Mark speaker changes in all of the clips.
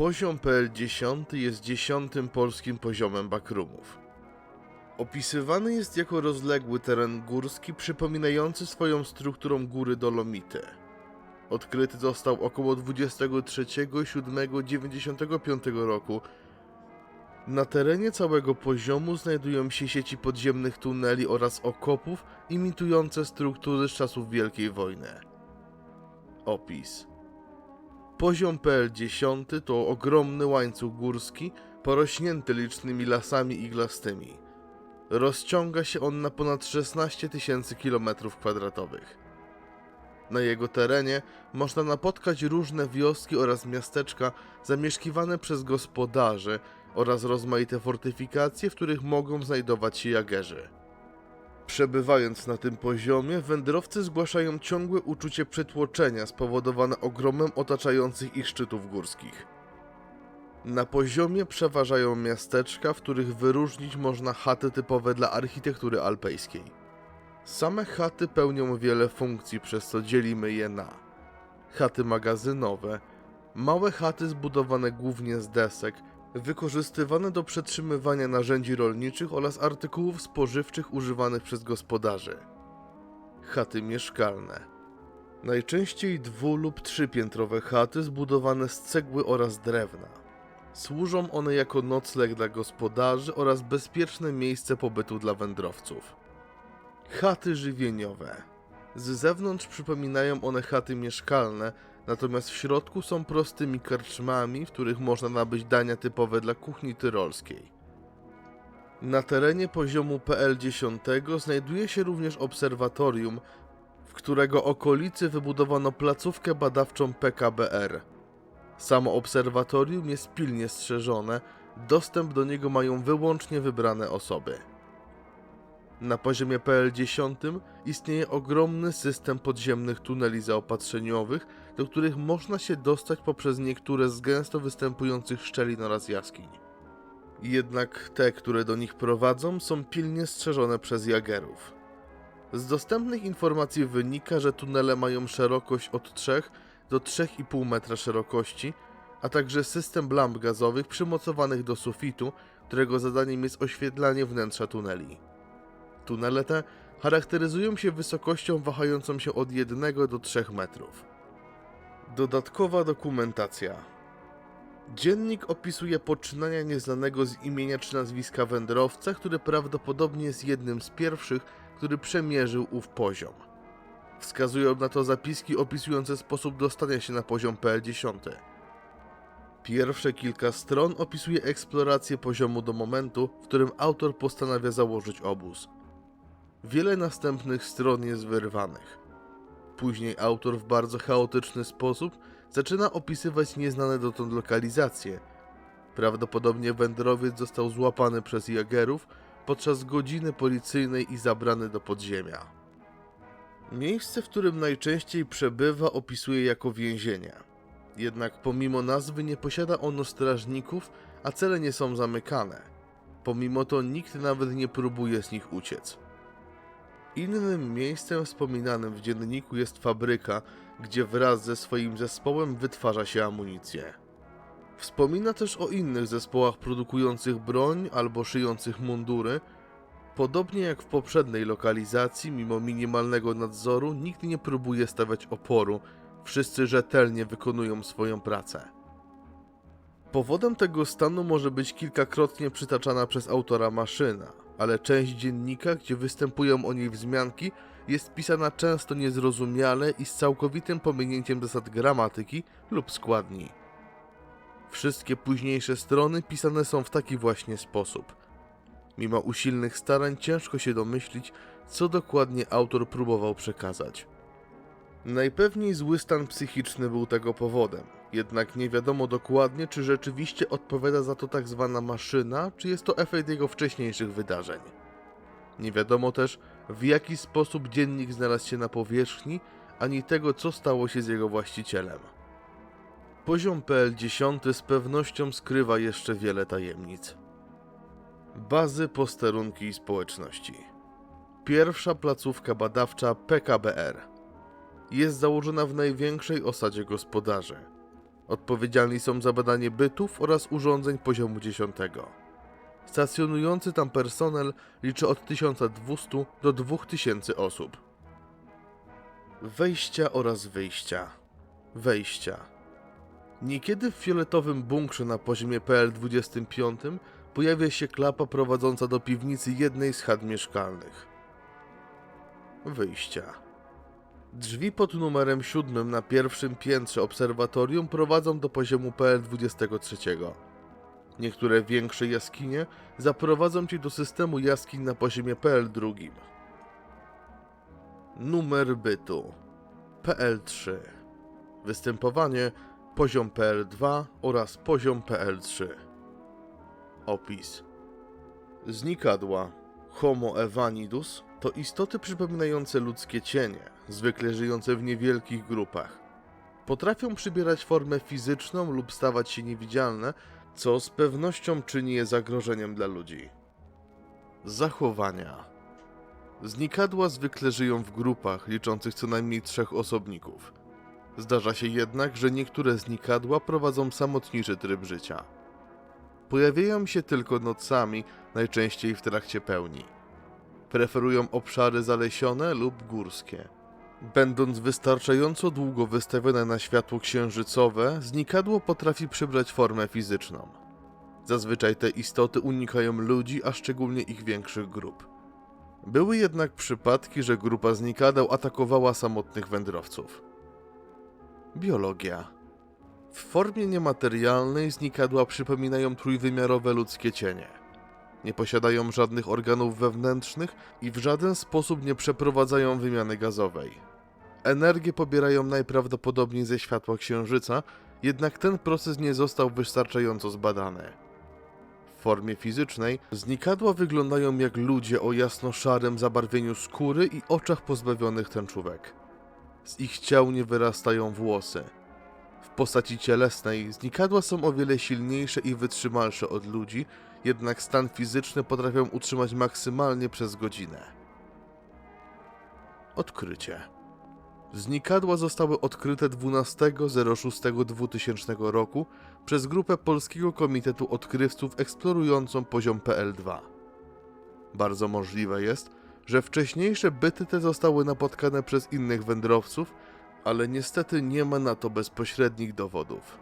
Speaker 1: Poziom PL10 jest dziesiątym polskim poziomem backroomów. Opisywany jest jako rozległy teren górski przypominający swoją strukturą góry Dolomity. Odkryty został około 23.07.95 roku. Na terenie całego poziomu znajdują się sieci podziemnych tuneli oraz okopów imitujące struktury z czasów Wielkiej Wojny. Opis Poziom PL10 to ogromny łańcuch górski, porośnięty licznymi lasami iglastymi. Rozciąga się on na ponad 16 tysięcy km2. Na jego terenie można napotkać różne wioski oraz miasteczka zamieszkiwane przez gospodarzy oraz rozmaite fortyfikacje, w których mogą znajdować się jagerzy. Przebywając na tym poziomie, wędrowcy zgłaszają ciągłe uczucie przytłoczenia spowodowane ogromem otaczających ich szczytów górskich. Na poziomie przeważają miasteczka, w których wyróżnić można chaty typowe dla architektury alpejskiej. Same chaty pełnią wiele funkcji, przez co dzielimy je na chaty magazynowe, małe chaty zbudowane głównie z desek, wykorzystywane do przetrzymywania narzędzi rolniczych oraz artykułów spożywczych używanych przez gospodarzy. Chaty mieszkalne. Najczęściej dwu- lub trzypiętrowe chaty zbudowane z cegły oraz drewna. Służą one jako nocleg dla gospodarzy oraz bezpieczne miejsce pobytu dla wędrowców. Chaty żywieniowe. Z zewnątrz przypominają one chaty mieszkalne, natomiast w środku są prostymi karczmami, w których można nabyć dania typowe dla kuchni tyrolskiej. Na terenie poziomu PL10 znajduje się również obserwatorium, w którego okolicy wybudowano placówkę badawczą PKBR. Samo obserwatorium jest pilnie strzeżone, dostęp do niego mają wyłącznie wybrane osoby. Na poziomie PL10 istnieje ogromny system podziemnych tuneli zaopatrzeniowych, do których można się dostać poprzez niektóre z gęsto występujących szczelin oraz jaskiń. Jednak te, które do nich prowadzą, są pilnie strzeżone przez jagerów. Z dostępnych informacji wynika, że tunele mają szerokość od 3 do 3,5 metra szerokości, a także system lamp gazowych przymocowanych do sufitu, którego zadaniem jest oświetlanie wnętrza tuneli. Tunele te charakteryzują się wysokością wahającą się od 1 do 3 metrów. Dodatkowa dokumentacja. Dziennik opisuje poczynania nieznanego z imienia czy nazwiska wędrowca, który prawdopodobnie jest jednym z pierwszych, który przemierzył ów poziom. Wskazują na to zapiski opisujące sposób dostania się na poziom PL10. Pierwsze kilka stron opisuje eksplorację poziomu do momentu, w którym autor postanawia założyć obóz. Wiele następnych stron jest wyrwanych. Później autor w bardzo chaotyczny sposób zaczyna opisywać nieznane dotąd lokalizacje. Prawdopodobnie wędrowiec został złapany przez jagerów podczas godziny policyjnej i zabrany do podziemia. Miejsce, w którym najczęściej przebywa, opisuje jako więzienie. Jednak pomimo nazwy nie posiada ono strażników, a cele nie są zamykane. Pomimo to nikt nawet nie próbuje z nich uciec. Innym miejscem wspominanym w dzienniku jest fabryka, gdzie wraz ze swoim zespołem wytwarza się amunicję. Wspomina też o innych zespołach produkujących broń albo szyjących mundury. Podobnie jak w poprzedniej lokalizacji, mimo minimalnego nadzoru, nikt nie próbuje stawiać oporu, wszyscy rzetelnie wykonują swoją pracę. Powodem tego stanu może być kilkakrotnie przytaczana przez autora maszyna, ale część dziennika, gdzie występują o niej wzmianki, jest pisana często niezrozumiale i z całkowitym pominięciem zasad gramatyki lub składni. Wszystkie późniejsze strony pisane są w taki właśnie sposób. Mimo usilnych starań ciężko się domyślić, co dokładnie autor próbował przekazać. Najpewniej zły stan psychiczny był tego powodem, jednak nie wiadomo dokładnie, czy rzeczywiście odpowiada za to tak zwana maszyna, czy jest to efekt jego wcześniejszych wydarzeń. Nie wiadomo też, w jaki sposób dziennik znalazł się na powierzchni, ani tego, co stało się z jego właścicielem. Poziom PL10 z pewnością skrywa jeszcze wiele tajemnic. Bazy, posterunki i społeczności. Pierwsza placówka badawcza PKBR jest założona w największej osadzie gospodarzy. Odpowiedzialni są za badanie bytów oraz urządzeń poziomu 10. Stacjonujący tam personel liczy od 1200 do 2000 osób. Wejścia oraz wyjścia. Wejścia. Niekiedy w fioletowym bunkrze na poziomie PL-25 pojawia się klapa prowadząca do piwnicy jednej z chat mieszkalnych. Wyjścia. Drzwi pod numerem 7 na pierwszym piętrze obserwatorium prowadzą do poziomu PL-23. Niektóre większe jaskinie zaprowadzą cię do systemu jaskiń na poziomie PL-2. Numer bytu. PL3 Występowanie poziom PL2 oraz poziom PL3 Opis. Znikadła. Homo evanidus to istoty przypominające ludzkie cienie, zwykle żyjące w niewielkich grupach. Potrafią przybierać formę fizyczną lub stawać się niewidzialne, co z pewnością czyni je zagrożeniem dla ludzi. Zachowania Znikadła zwykle żyją w grupach liczących co najmniej trzech osobników. Zdarza się jednak, że niektóre znikadła prowadzą samotniczy tryb życia. Pojawiają się tylko nocami, najczęściej w trakcie pełni. Preferują obszary zalesione lub górskie. Będąc wystarczająco długo wystawione na światło księżycowe, znikadło potrafi przybrać formę fizyczną. Zazwyczaj te istoty unikają ludzi, a szczególnie ich większych grup. Były jednak przypadki, że grupa znikadeł atakowała samotnych wędrowców. Biologia. W formie niematerialnej znikadła przypominają trójwymiarowe ludzkie cienie. Nie posiadają żadnych organów wewnętrznych i w żaden sposób nie przeprowadzają wymiany gazowej. Energię pobierają najprawdopodobniej ze światła księżyca, jednak ten proces nie został wystarczająco zbadany. W formie fizycznej znikadła wyglądają jak ludzie o jasno-szarym zabarwieniu skóry i oczach pozbawionych tęczówek. Z ich ciał nie wyrastają włosy. W postaci cielesnej znikadła są o wiele silniejsze i wytrzymalsze od ludzi, jednak stan fizyczny potrafią utrzymać maksymalnie przez godzinę. Odkrycie. Znikadła zostały odkryte 12.06.2000 roku przez grupę Polskiego Komitetu Odkrywców eksplorującą poziom PL2. Bardzo możliwe jest, że wcześniejsze byty te zostały napotkane przez innych wędrowców, ale niestety nie ma na to bezpośrednich dowodów.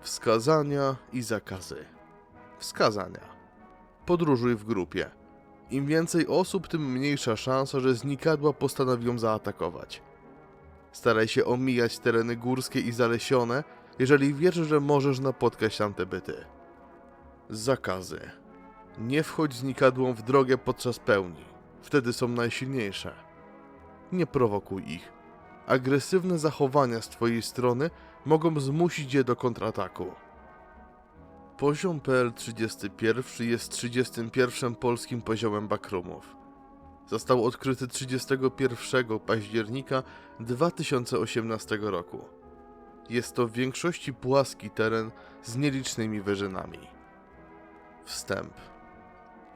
Speaker 1: Wskazania i zakazy. Wskazania. Podróżuj w grupie. Im więcej osób, tym mniejsza szansa, że znikadła postanowią zaatakować. Staraj się omijać tereny górskie i zalesione, jeżeli wiesz, że możesz napotkać tam te byty. Zakazy. Nie wchodź znikadłą w drogę podczas pełni. Wtedy są najsilniejsze. Nie prowokuj ich. Agresywne zachowania z twojej strony mogą zmusić je do kontrataku. Poziom PL31 jest 31 polskim poziomem backroomów. Został odkryty 31 października 2018 roku. Jest to w większości płaski teren z nielicznymi wyżynami. Wstęp.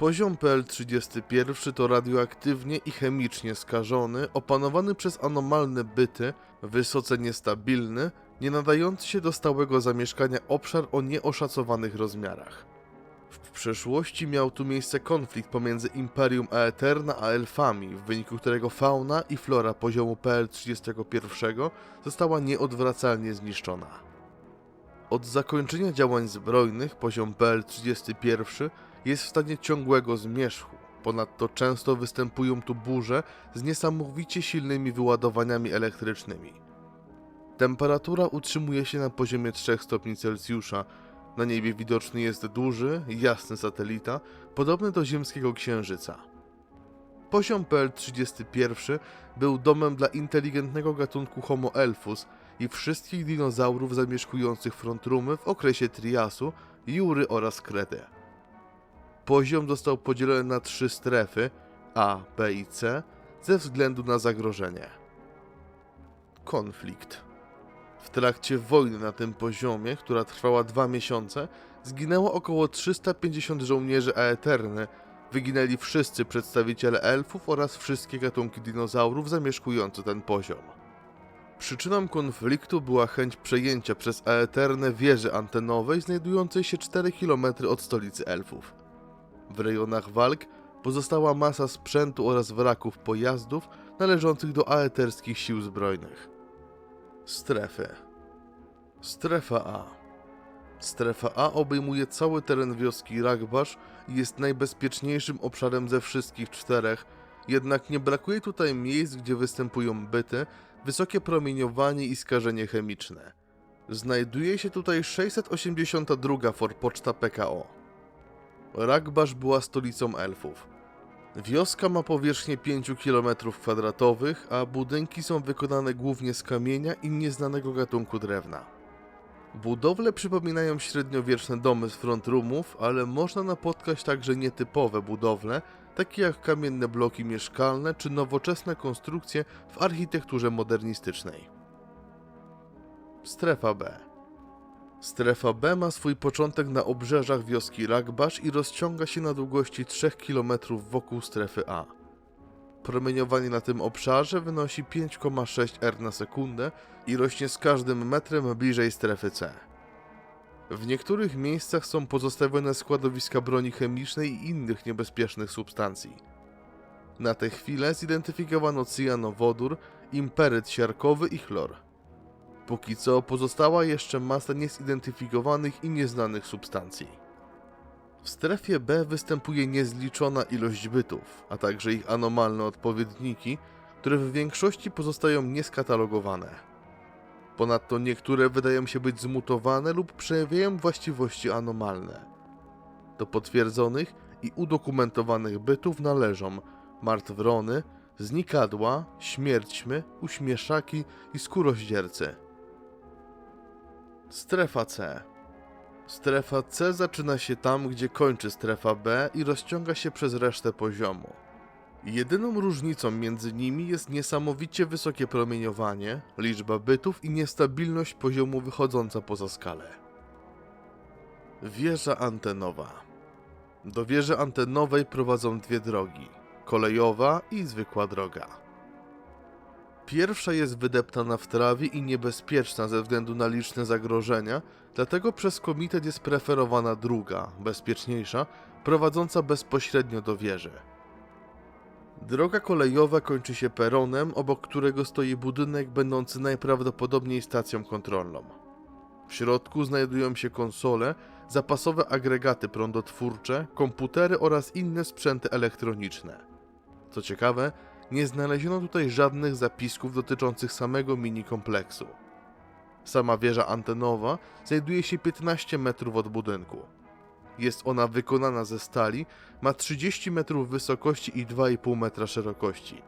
Speaker 1: Poziom PL31 to radioaktywnie i chemicznie skażony, opanowany przez anomalne byty, wysoce niestabilny, nie nadający się do stałego zamieszkania obszar o nieoszacowanych rozmiarach. W przeszłości miał tu miejsce konflikt pomiędzy Imperium Aeterna a elfami, w wyniku którego fauna i flora poziomu PL31 została nieodwracalnie zniszczona. Od zakończenia działań zbrojnych poziom PL31 jest w stanie ciągłego zmierzchu. Ponadto często występują tu burze z niesamowicie silnymi wyładowaniami elektrycznymi. Temperatura utrzymuje się na poziomie 3 stopni Celsjusza. Na niebie widoczny jest duży, jasny satelita, podobny do ziemskiego księżyca. Poziom PL31 był domem dla inteligentnego gatunku Homo elfus i wszystkich dinozaurów zamieszkujących frontrumy w okresie Triasu, Jury oraz Krety. Poziom został podzielony na trzy strefy A, B i C ze względu na zagrożenie. Konflikt. W trakcie wojny na tym poziomie, która trwała dwa miesiące, zginęło około 350 żołnierzy Aeterny. Wyginęli wszyscy przedstawiciele elfów oraz wszystkie gatunki dinozaurów zamieszkujące ten poziom. Przyczyną konfliktu była chęć przejęcia przez Aeternę wieży antenowej znajdującej się 4 km od stolicy elfów. W rejonach walk pozostała masa sprzętu oraz wraków pojazdów należących do aeterskich sił zbrojnych. Strefy Strefa A Strefa A obejmuje cały teren wioski Ragbasz i jest najbezpieczniejszym obszarem ze wszystkich czterech, jednak nie brakuje tutaj miejsc, gdzie występują byty, wysokie promieniowanie i skażenie chemiczne. Znajduje się tutaj 682 forpoczta PKO. Ragbasz była stolicą elfów. Wioska ma powierzchnię 5 km2, a budynki są wykonane głównie z kamienia i nieznanego gatunku drewna. Budowle przypominają średniowieczne domy z front roomów, ale można napotkać także nietypowe budowle, takie jak kamienne bloki mieszkalne czy nowoczesne konstrukcje w architekturze modernistycznej. Strefa B Strefa B ma swój początek na obrzeżach wioski Ragbasz i rozciąga się na długości 3 km wokół strefy A. Promieniowanie na tym obszarze wynosi 5,6 R na sekundę i rośnie z każdym metrem bliżej strefy C. W niektórych miejscach są pozostawione składowiska broni chemicznej i innych niebezpiecznych substancji. Na tę chwilę zidentyfikowano cyjanowodór, imperyt siarkowy i chlor. Póki co pozostała jeszcze masa niezidentyfikowanych i nieznanych substancji. W strefie B występuje niezliczona ilość bytów, a także ich anomalne odpowiedniki, które w większości pozostają nieskatalogowane. Ponadto niektóre wydają się być zmutowane lub przejawiają właściwości anomalne. Do potwierdzonych i udokumentowanych bytów należą martwrony, znikadła, śmierćmy, uśmieszaki i skóroździercy. Strefa C Strefa C zaczyna się tam, gdzie kończy strefa B i rozciąga się przez resztę poziomu. Jedyną różnicą między nimi jest niesamowicie wysokie promieniowanie, liczba bytów i niestabilność poziomu wychodząca poza skalę. Wieża antenowa. Do wieży antenowej prowadzą dwie drogi: kolejowa i zwykła droga. Pierwsza jest wydeptana w trawie i niebezpieczna ze względu na liczne zagrożenia, dlatego przez komitet jest preferowana druga, bezpieczniejsza, prowadząca bezpośrednio do wieży. Droga kolejowa kończy się peronem, obok którego stoi budynek będący najprawdopodobniej stacją kontrolną. W środku znajdują się konsole, zapasowe agregaty prądotwórcze, komputery oraz inne sprzęty elektroniczne. Co ciekawe, nie znaleziono tutaj żadnych zapisków dotyczących samego mini kompleksu. Sama wieża antenowa znajduje się 15 metrów od budynku. Jest ona wykonana ze stali, ma 30 metrów wysokości i 2,5 metra szerokości.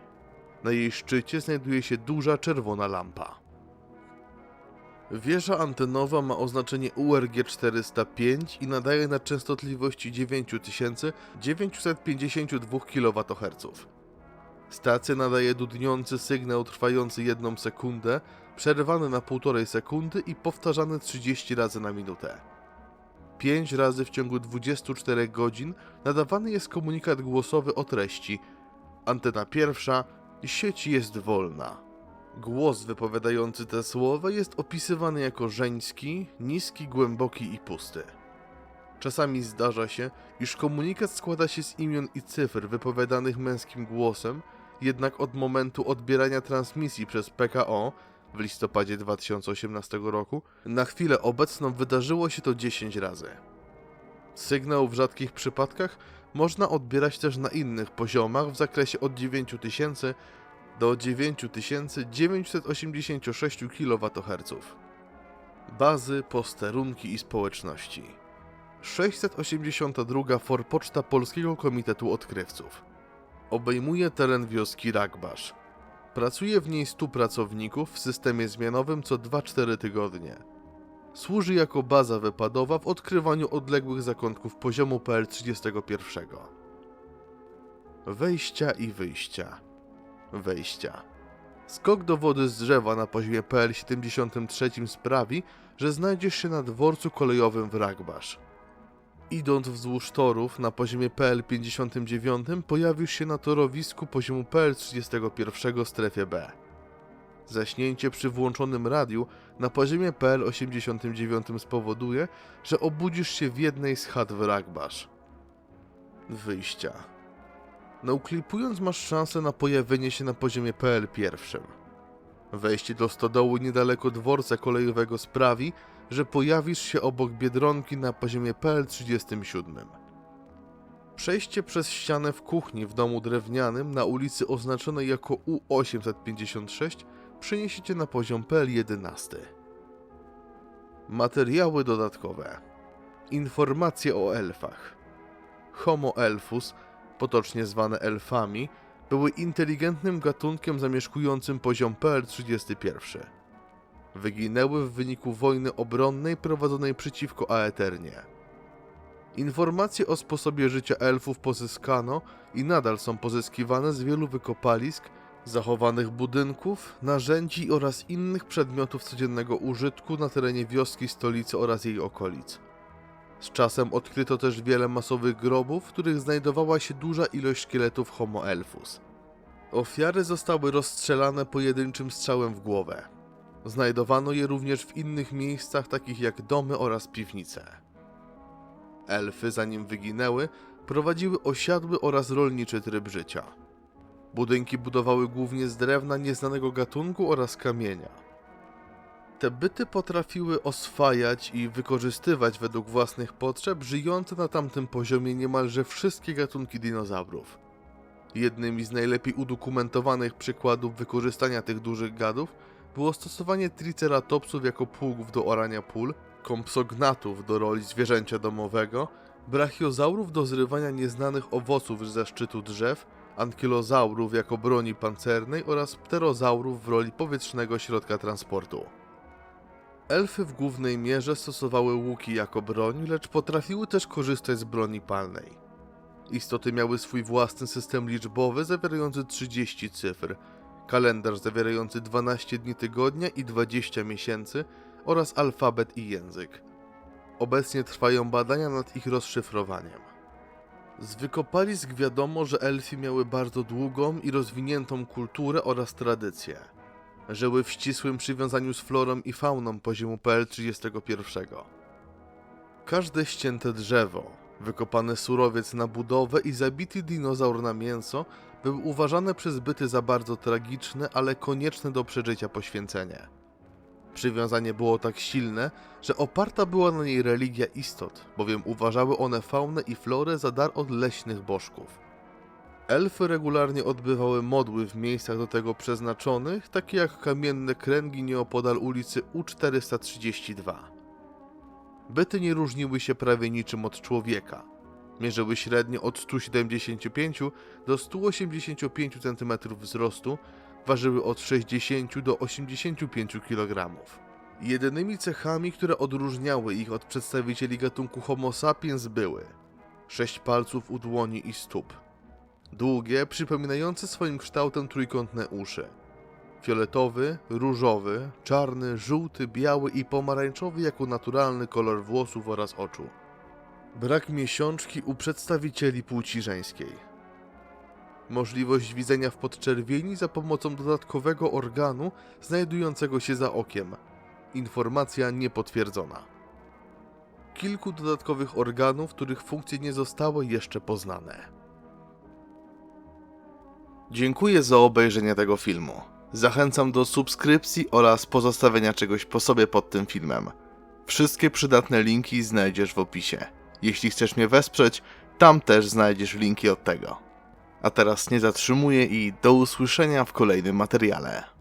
Speaker 1: Na jej szczycie znajduje się duża czerwona lampa. Wieża antenowa ma oznaczenie URG 405 i nadaje na częstotliwości 9952 kWh. Stacja nadaje dudniący sygnał trwający 1 sekundę, przerywany na 1,5 sekundy i powtarzany 30 razy na minutę. 5 razy w ciągu 24 godzin nadawany jest komunikat głosowy o treści. Antena pierwsza, sieć jest wolna. Głos wypowiadający te słowa jest opisywany jako żeński, niski, głęboki i pusty. Czasami zdarza się, iż komunikat składa się z imion i cyfr wypowiadanych męskim głosem, jednak od momentu odbierania transmisji przez PKO w listopadzie 2018 roku, na chwilę obecną wydarzyło się to 10 razy. Sygnał w rzadkich przypadkach można odbierać też na innych poziomach w zakresie od 9000 do 9986 kWh. Bazy, posterunki i społeczności. 682 forpoczta Polskiego Komitetu Odkrywców. Obejmuje teren wioski Ragbasz. Pracuje w niej 100 pracowników w systemie zmianowym co 2-4 tygodnie. Służy jako baza wypadowa w odkrywaniu odległych zakątków poziomu PL31. Wejścia i wyjścia. Wejścia. Skok do wody z drzewa na poziomie PL73 sprawi, że znajdziesz się na dworcu kolejowym w Ragbasz. Idąc wzdłuż torów na poziomie PL59 pojawisz się na torowisku poziomu PL31 w strefie B. Zaśnięcie przy włączonym radiu na poziomie PL89 spowoduje, że obudzisz się w jednej z chat w Ragbasz. Wyjścia. Nauklipując masz szansę na pojawienie się na poziomie PL1. Wejście do stodoły niedaleko dworca kolejowego sprawi, że pojawisz się obok Biedronki na poziomie PL37. Przejście przez ścianę w kuchni w domu drewnianym na ulicy oznaczonej jako U856 przeniesie cię na poziom PL11. Materiały dodatkowe. Informacje o elfach. Homo elfus, potocznie zwane elfami, były inteligentnym gatunkiem zamieszkującym poziom PL31. Wyginęły w wyniku wojny obronnej prowadzonej przeciwko Aeternie. Informacje o sposobie życia elfów pozyskano i nadal są pozyskiwane z wielu wykopalisk, zachowanych budynków, narzędzi oraz innych przedmiotów codziennego użytku na terenie wioski stolicy oraz jej okolic. Z czasem odkryto też wiele masowych grobów, w których znajdowała się duża ilość szkieletów Homo elfus. Ofiary zostały rozstrzelane pojedynczym strzałem w głowę. Znajdowano je również w innych miejscach, takich jak domy oraz piwnice. Elfy, zanim wyginęły, prowadziły osiadły oraz rolniczy tryb życia. Budynki budowały głównie z drewna nieznanego gatunku oraz kamienia. Te byty potrafiły oswajać i wykorzystywać według własnych potrzeb żyjące na tamtym poziomie niemalże wszystkie gatunki dinozaurów. Jednymi z najlepiej udokumentowanych przykładów wykorzystania tych dużych gadów było stosowanie triceratopsów jako pługów do orania pól, kompsognatów do roli zwierzęcia domowego, brachiozaurów do zrywania nieznanych owoców ze szczytu drzew, ankylozaurów jako broni pancernej oraz pterozaurów w roli powietrznego środka transportu. Elfy w głównej mierze stosowały łuki jako broń, lecz potrafiły też korzystać z broni palnej. Istoty miały swój własny system liczbowy zawierający 30 cyfr, kalendarz zawierający 12 dni tygodnia i 20 miesięcy oraz alfabet i język. Obecnie trwają badania nad ich rozszyfrowaniem. Z wykopalisk wiadomo, że elfy miały bardzo długą i rozwiniętą kulturę oraz tradycje. Żyły w ścisłym przywiązaniu z florą i fauną poziomu PL31. Każde ścięte drzewo, wykopany surowiec na budowę i zabity dinozaur na mięso były uważane przez byty za bardzo tragiczne, ale konieczne do przeżycia poświęcenie. Przywiązanie było tak silne, że oparta była na niej religia istot, bowiem uważały one faunę i florę za dar od leśnych bożków. Elfy regularnie odbywały modły w miejscach do tego przeznaczonych, takie jak kamienne kręgi nieopodal ulicy U432. Byty nie różniły się prawie niczym od człowieka. Mierzyły średnio od 175 do 185 cm wzrostu, ważyły od 60 do 85 kg. Jedynymi cechami, które odróżniały ich od przedstawicieli gatunku Homo sapiens były sześć palców u dłoni i stóp, długie, przypominające swoim kształtem trójkątne uszy, fioletowy, różowy, czarny, żółty, biały i pomarańczowy jako naturalny kolor włosów oraz oczu. Brak miesiączki u przedstawicieli płci żeńskiej możliwość widzenia w podczerwieni za pomocą dodatkowego organu znajdującego się za okiem. Informacja niepotwierdzona. Kilku dodatkowych organów, których funkcje nie zostały jeszcze poznane. Dziękuję za obejrzenie tego filmu. Zachęcam do subskrypcji oraz pozostawienia czegoś po sobie pod tym filmem. Wszystkie przydatne linki znajdziesz w opisie. Jeśli chcesz mnie wesprzeć, tam też znajdziesz linki od tego. A teraz nie zatrzymuję i do usłyszenia w kolejnym materiale.